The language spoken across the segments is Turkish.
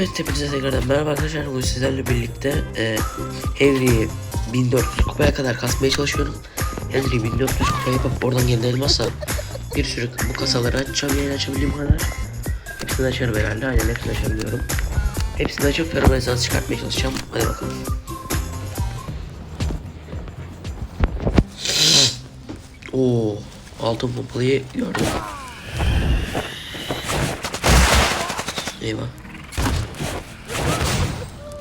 Evet hepinize tekrardan merhaba arkadaşlar. Bugün sizlerle birlikte e, Henry'i 1400 kupaya kadar kasmaya çalışıyorum. Henry'i 1400 kupa yapıp oradan gelen elmasla bir sürü bu kasaları açacağım. Yani açabildiğim kadar. Hepsini açarım herhalde. Aynen hepsini açabiliyorum. Hepsini açıp feroma esans çıkartmaya çalışacağım. Hadi bakalım. Oo, altın pompalıyı gördüm. Eyvah.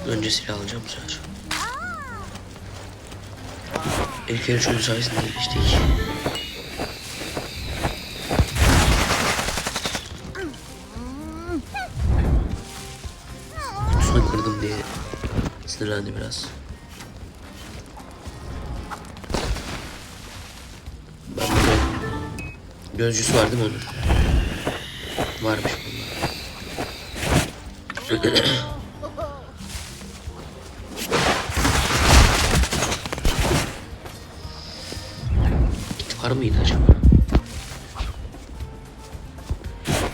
Önce silah alacağım bu sefer. İlk çocuğun sayesinde geçtik. Kutusunu kırdım diye sinirlendi biraz. Ben burada gözcüsü var değil mi onun? Varmış bunda.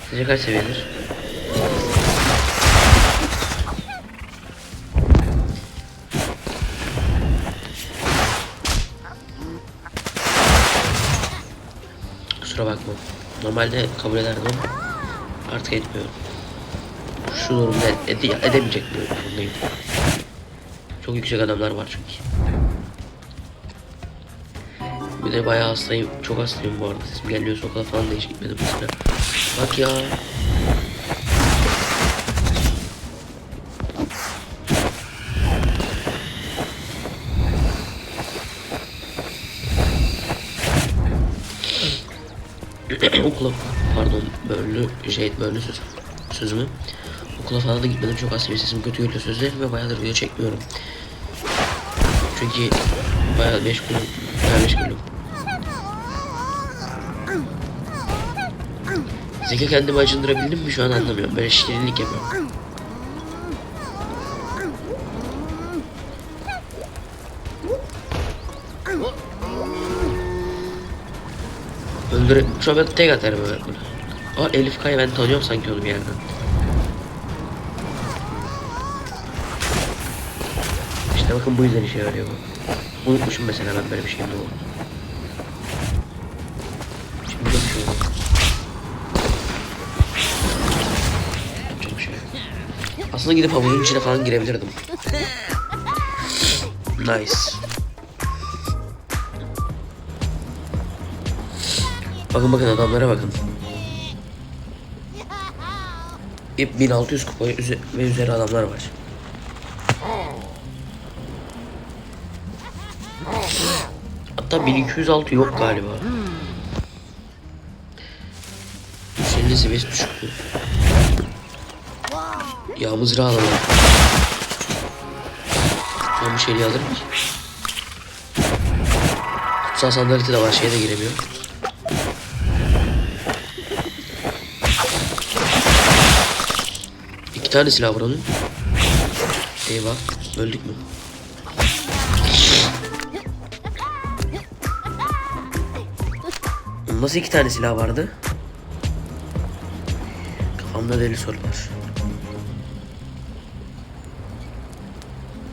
Sizce kaç seviyedir? Kusura bakma. Normalde kabul ederdim artık etmiyorum. Şu durumda ede edemeyecek bir durumdayım. Çok yüksek adamlar var çünkü. Bir de bayağı hastayım. Çok hastayım bu arada. Sesim geliyor sokağa falan da hiç gitmedim mesela. Bak ya. okula pardon bölü şey bölü söz, sözümü. Okula falan da gitmedim. Çok hastayım sesim kötü geliyor sözlerim ve bayağıdır video çekmiyorum. Çünkü bayağı meşgulüm bayağı meşgulüm Zeki kendimi acındırabildim mi şu an anlamıyorum böyle şirinlik yapıyorum Öldüre... Şu an tek atarım evet bunu. Aa Elif Kaya ben tanıyorum sanki onu bir yerden. İşte bakın bu yüzden işe yarıyor bu. Unutmuşum mesela ben böyle bir şeyim de oldu. Aslında gidip havuzun içine falan girebilirdim. Nice. Bakın bakın adamlara bakın. Hep 1600 kupa ve üzeri adamlar var. Hatta 1206 yok galiba. 150 seviyesi düşüktü. Ya mızrağı alalım. Ben bir şey alırım. Kutsal sandalye de var şeye de giremiyor. İki tane silah var onun. Eyvah. Öldük mü? Nasıl iki tane silah vardı? Kafamda deli sorular.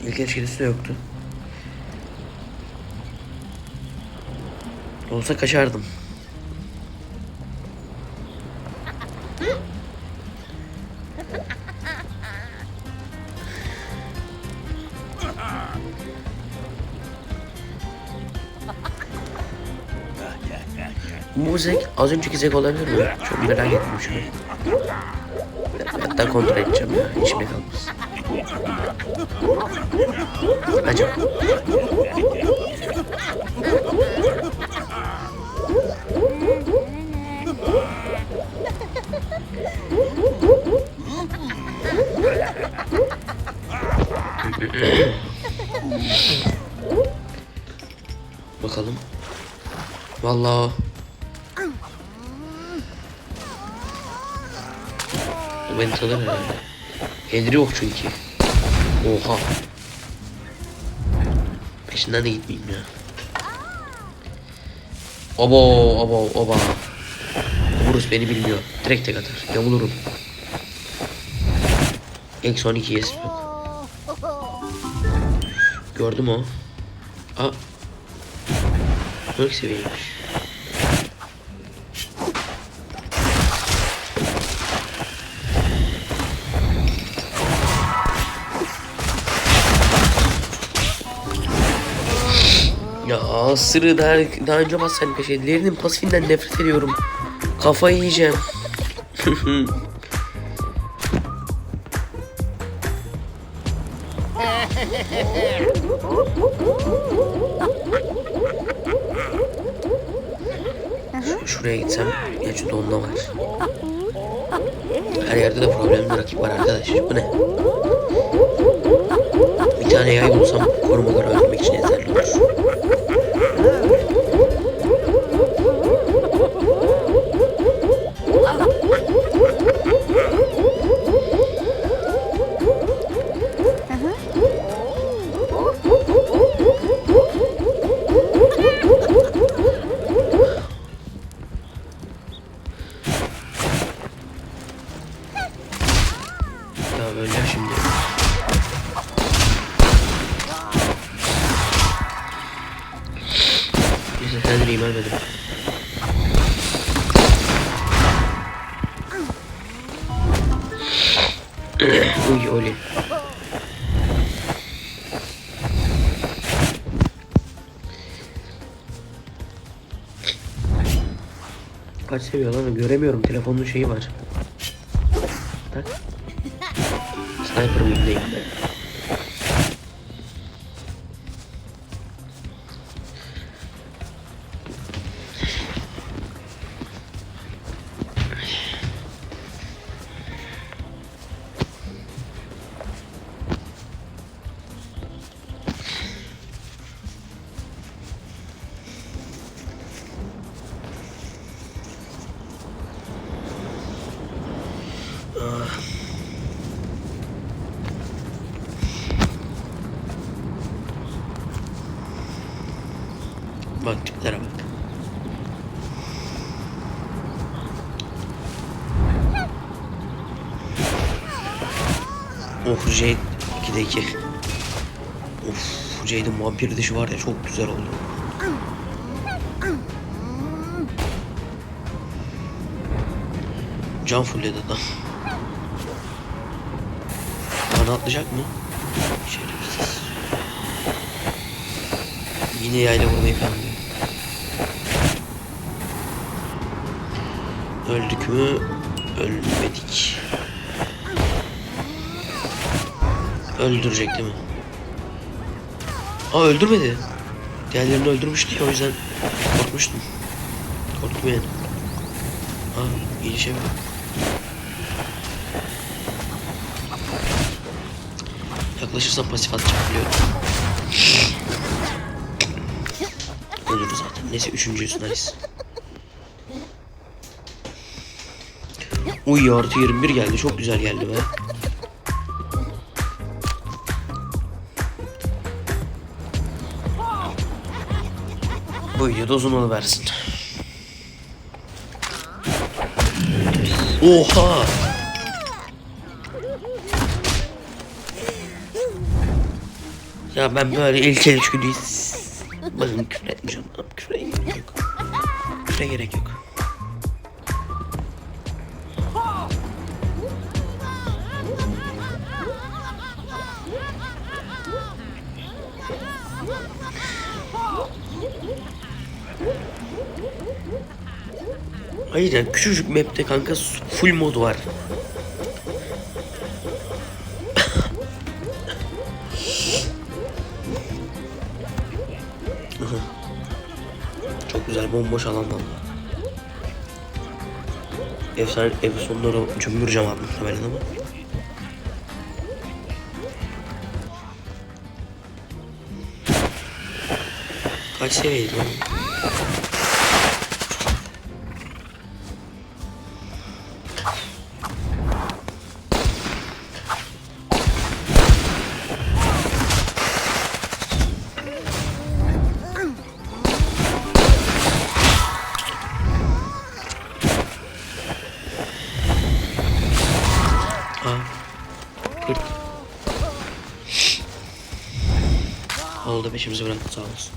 İlk eşkilisi de yoktu. Olsa kaçardım. Bu az önceki zek olabilir mi? Çok merak ettim. Hatta kontrol edeceğim ya. İçimde kalmaz. Bakalım. Vallahi o. Beni herhalde. Henry yok çünkü. Oha. Peşinden de gitmeyeyim ya. Obo obo oba. Vurus beni bilmiyor. Direkt tek atar. Yamulurum. Eksi 12 yes. Gördüm o. Aa. 12 seviyeymiş. Ya sırrı daha, daha önce şey. Lerinin pasifinden nefret ediyorum. Kafayı yiyeceğim. Şu- Şuraya gitsem gerçi donla var. Her yerde de problemli rakip var arkadaş. Bu ne? Tane yay bulsam korumaları öldürmek için yeterli olur. Kaç seviyor lan göremiyorum telefonun şeyi var. Tak. Sniper mıyım ben? Jade 2'de 2. Of Jade'in vampir dişi var ya çok güzel oldu. Can fullledi adam. Bana atlayacak mı? Şerefsiz. Yine yayla vurmayı planlıyor. Öldük mü? Ölmedik. Öldürecek değil mi? Aa öldürmedi. Diğerlerini öldürmüştü ya o yüzden korkmuştum. Korktum yani. Aa iyi şey var. Yaklaşırsam pasif atacak biliyorum. Ölürüz zaten. Neyse üçüncüyüz nice. Uy artı 21 geldi. Çok güzel geldi be. Bu videoda versin. Oha! Ya ben böyle ilkel içgüdüyüz. Bakın küfür etmeyeceğim. Küfre gerek yok. Küfre gerek yok. Ya küçücük map'te kanka full mod var. Çok güzel bomboş alan valla. Efsane ev sonları cümbürcem abi muhtemelen ama. Kaç seviyeydi? Peşimizi bıraktı sağ olsun.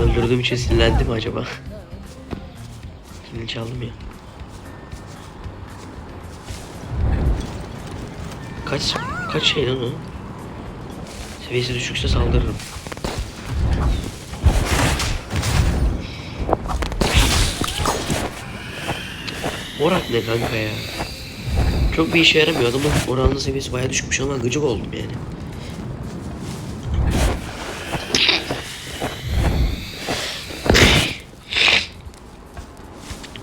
Öldürdüğüm için sinirlendi mi acaba? Kilini çaldım ya. Kaç kaç şey lan o? Seviyesi düşükse saldırırım. Orak ne kanka ya? Çok bir işe yaramıyor. Adamın oranın seviyesi bayağı düşmüş ama gıcık oldum yani.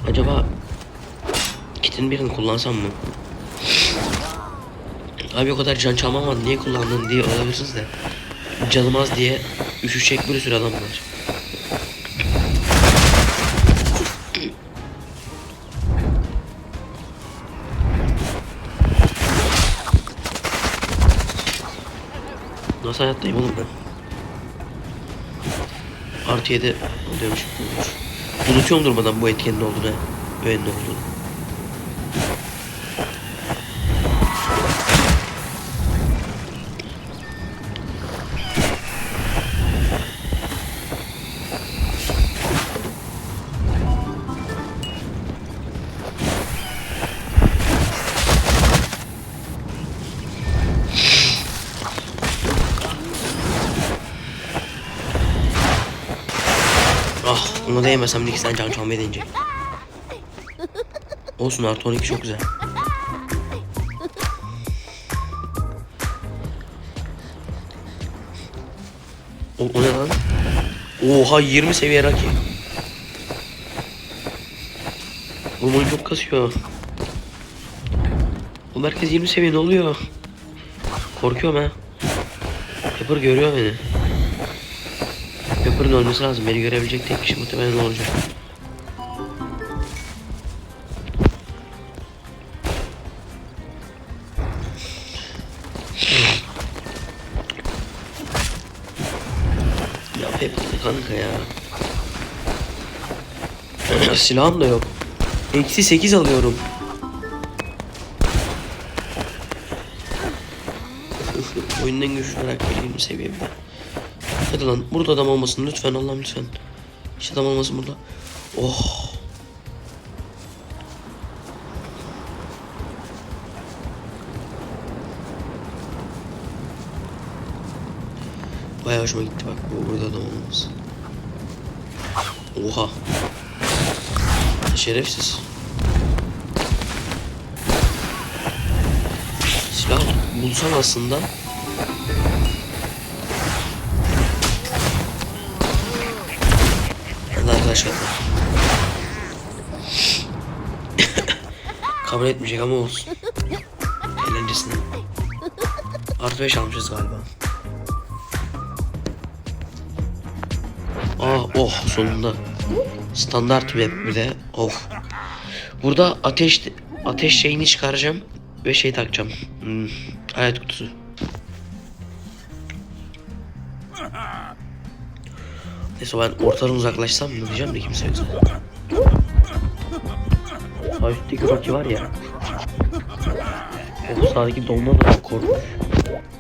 Acaba kitin birini kullansam mı? Abi o kadar can çalmam niye kullandın diye olabilirsiniz de. Canım az diye üşüşecek bir sürü adam var. Nasıl hayattayım oğlum ben? Artı 7 oluyormuş. Unutuyorum durmadan bu etkenin olduğunu. Öğenin olduğunu. Değmesem de iki tane can çalmaya değince. Olsun artı 12 çok güzel. O, o ne lan? Oha 20 seviye Raki. Oğlum oyun çok kasıyor. Bu merkez 20 seviye ne oluyor? Korkuyorum ha. Pepper görüyor beni. Pepper'ın ölmesi lazım. Beni görebilecek tek kişi muhtemelen olacak. Ya ne kanka ya. Silahım da yok. Eksi 8 alıyorum. Oyunun en güçlü karakteri 20 seviye bir de. Hadi lan burada adam olmasın lütfen Allah'ım lütfen. Hiç adam olmasın burada. Oh. Bayağı hoşuma gitti bak bu burada adam olması. Oha. Şerefsiz. Silah bulsan aslında Arkadaşlar. Kabul etmeyecek ama olsun. Eğlencesine. Artı 5 almışız galiba. Ah oh sonunda. Standart map bir de. Of. Burada ateş ateş şeyini çıkaracağım ve şey takacağım. Hmm, hayat kutusu. Neyse ben ortadan uzaklaşsam mı diyeceğim de kimse yoksa. Sağ üstteki Rocky var ya. O sağdaki Donma da çok korkunç.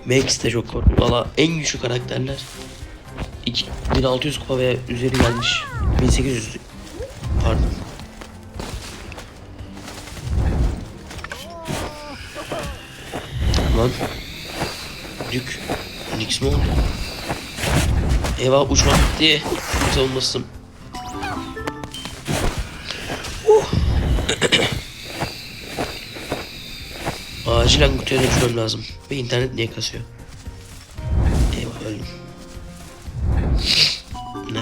Max de çok korkunç. Valla en güçlü karakterler. 2, 1600 kupa ve üzeri gelmiş. 1800 pardon. Lan. Dük. Nix mi oldu? Eyvah uçma bitti. Savunmasım. Uh. Acilen kutuya dönüşmem lazım. Ve internet niye kasıyor? Eyvah öldüm. Ne?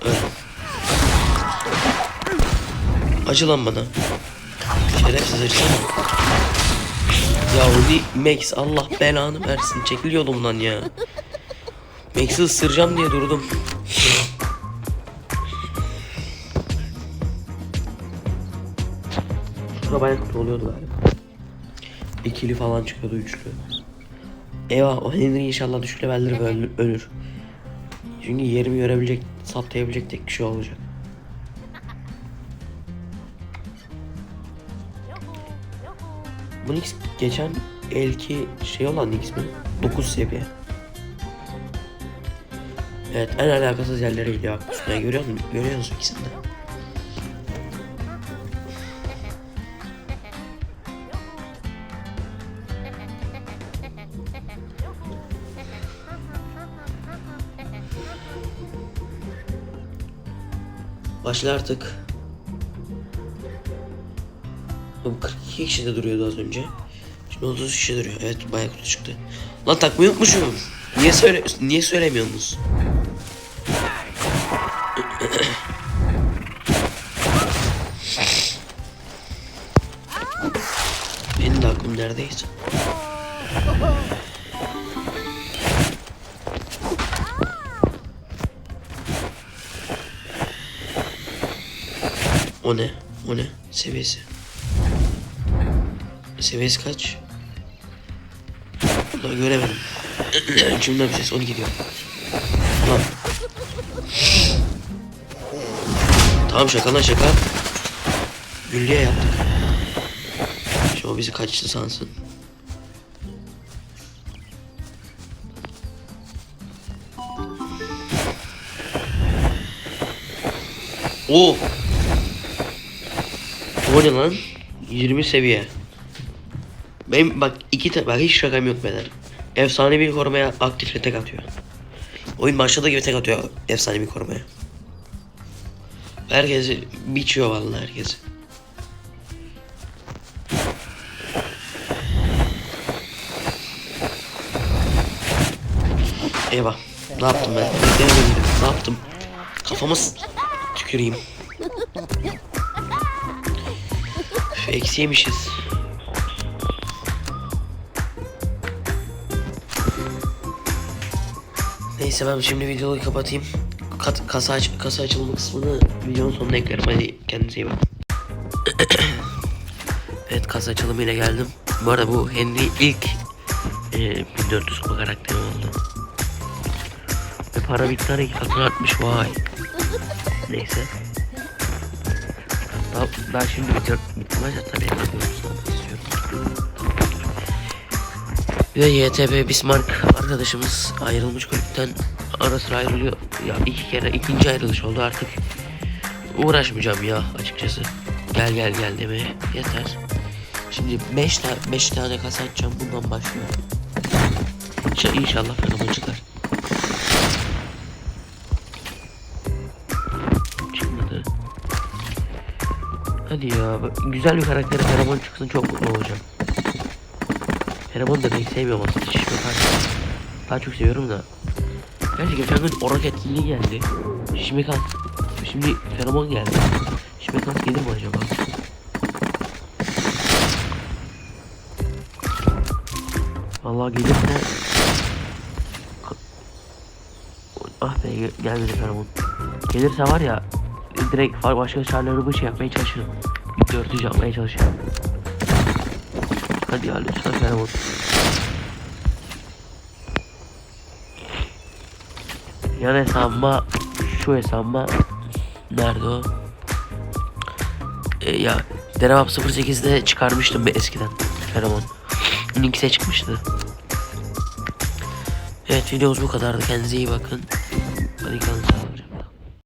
Öldüm. Acı lan bana. Şerefsiz acısana. Ya Udi Max Allah belanı versin. Çekil yolumdan ya. Max'i ısıracağım diye durdum. Şurada bayağı kötü oluyordu galiba. İkili falan çıkıyordu üçlü. Eyvah o Henry inşallah düşük leveldir ve ölür. Çünkü yerimi görebilecek, saptayabilecek tek kişi olacak. Bu Nix geçen elki şey olan mi? 9 seviye. Evet en alakasız yerlere gidiyor bak görüyor musun? Görüyor musun ikisini de? Başla artık. Bu 42 kişi de duruyordu az önce. 30 kişi duruyor. Evet bayağı kötü çıktı. Lan takmayı unutmuşum. Niye söyle niye söylemiyorsunuz? Benim de aklım neredeyse. O ne? O ne? Seviyesi. Seviyesi kaç? Daha göremedim. İçimden bir ses 12 diyor. Tamam. Tamam şaka lan şaka. Güllüye yaptık. Şimdi o bizi kaçtı sansın. Oo. O ne lan? 20 seviye. Benim bak iki te bak hiç şakam yok beyler. Efsanevi korumaya aktifle tek atıyor. Oyun başladığı gibi tek atıyor efsanevi korumaya. Herkesi biçiyor vallahi herkesi. Eyvah. Ne yaptım ben? Ne yaptım? Kafama tüküreyim. Üf, Eksi Neyse ben şimdi videoyu kapatayım. Kat, kasa, aç, kasa açılma kısmını videonun sonuna eklerim. Hadi kendinize iyi bakın. evet kasa açılımıyla geldim. Bu arada bu Henry ilk e, 1400 kupa karakteri oldu. Ve para miktarı iki katına vay. Neyse. Daha, daha şimdi bitiyor. Bitmez ya tabii. Bir de YTB Bismarck arkadaşımız ayrılmış kulüpten ara sıra ayrılıyor. Ya iki kere ikinci ayrılış oldu artık. Uğraşmayacağım ya açıkçası. Gel gel gel demeye yeter. Şimdi 5 tane 5 tane kasa bundan başlıyorum. İnşallah, fenomen çıkar. Çıkmadı. Hadi ya güzel bir karakteri fenomen çıksın çok mutlu olacağım. Fenomon da pek sevmiyorum aslında. Şişme karşı. Daha çok seviyorum da. Gerçi geçen gün orak etkinliği geldi. Şişme kan. Şimdi fenomon geldi. Şişme kan gelir mi acaba? Vallahi gelirse... Ah be gel- gelmedi fenomon. Gelirse var ya direkt başka çarları bir şey yapmaya çalışırım. Dörtücü yapmaya çalışırım. Hadi ya lütfen fenomon. Yan hesabıma şu hesabıma nerede o? Ee, ya Denemap 08'de çıkarmıştım bir eskiden feromon. Linkse çıkmıştı. Evet videomuz bu kadardı. Kendinize iyi bakın. Hadi kalın.